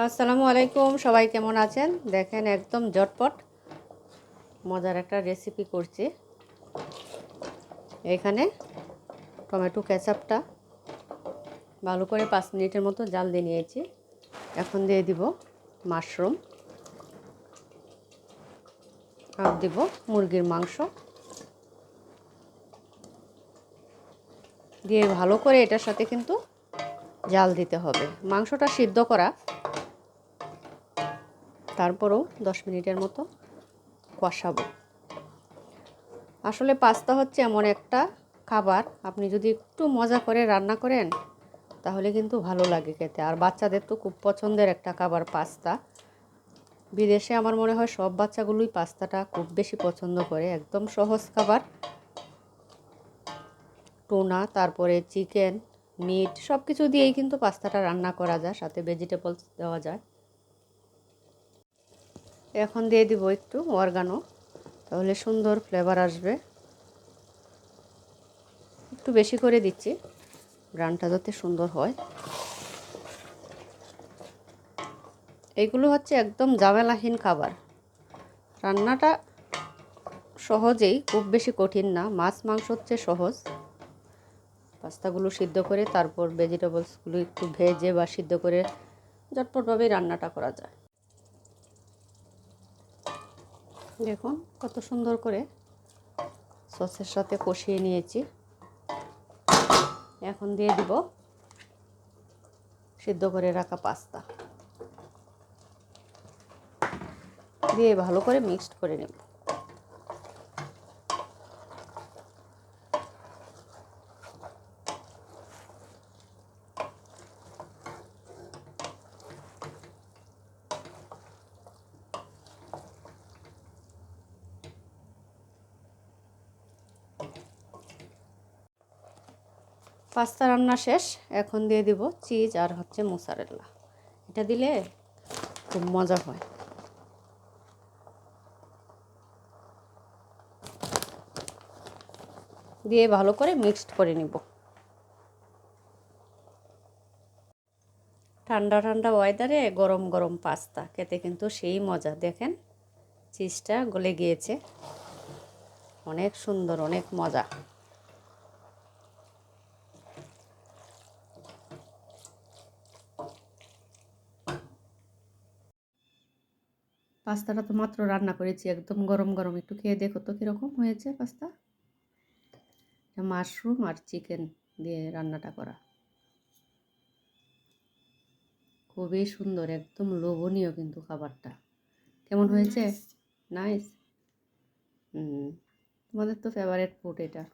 আসসালামু আলাইকুম, সবাই কেমন আছেন? দেখেন একদম জটপট মজার একটা রেসিপি করছি। এখানে টমেটো কেচাপটা ভালো করে পাঁচ মিনিটের মতো জাল দিয়ে নিয়েছি। এখন দিয়ে দিব মাশরুম। আর দিব মুরগির মাংস। দিয়ে ভালো করে এটার সাথে কিন্তু জাল দিতে হবে। মাংসটা সিদ্ধ করা তারপরও দশ মিনিটের মতো কষাবো। আসলে পাস্তা হচ্ছে এমন একটা খাবার, আপনি যদি একটু মজা করে রান্না করেন, তাহলে কিন্তু ভালো লাগে খেতে। আর বাচ্চাদের তো খুব পছন্দের একটা খাবার পাস্তা। বিদেশে আমার মনে হয় সব বাচ্চাগুলোই পাস্তাটা খুব বেশি পছন্দ করে। একদম সহজ খাবার। টোনা, তারপরে চিকেন, মিট সব কিছু দিয়েই কিন্তু পাস্তাটা রান্না করা যায়, সাথে ভেজিটেবলস দেওয়া যায়। এখন দিয়ে দিব একটু অর্গানো, তাহলে সুন্দর ফ্লেভার আসবে। একটু বেশি করে দিচ্ছি ব্রানটা যাতে সুন্দর হয়। এইগুলো হচ্ছে একদম জামেলাহীন খাবার। রান্নাটা সহজেই, খুব বেশি কঠিন না, মাছ মাংস হচ্ছে সহজ। পাস্তাগুলো সিদ্ধ করে, তারপর ভেজিটেবলসগুলো একটু ভেজে বা সিদ্ধ করে, ঝটপটভাবেই রান্নাটা করা যায়। দেখুন, কত সুন্দর করে সসের সাথে কষিয়ে নিয়েছি। এখন দিয়ে দিব সিদ্ধ করে রাখা পাস্তা। দিয়ে ভালো করে মিক্সড করে নেব। পাস্তা রান্না শেষ, এখন দিয়ে দিব চিজ আর হচ্ছে মোসারেল্লা এটা দিলে খুব মজা হয়। দিয়ে ভালো করে মিক্সড করে নিব। ঠান্ডা ঠান্ডা ওয়েদারে গরম গরম পাস্তা, খেতে কিন্তু সেই মজা। দেখেন, চিজটা গলে গিয়েছে। অনেক সুন্দর, অনেক মজা। পাস্তাটা তো মাত্র রান্না করেছি একদম গরম গরম। একটু খেয়ে দেখো তো কীরকম হয়েছে পাস্তা। মাশরুম আর চিকেন দিয়ে রান্নাটা করা। খুবই সুন্দর একদম লোভনীয় কিন্তু খাবারটা। কেমন হয়েছে? নাইস হুম তোমাদের তো ফেভারেট ফুড এটা।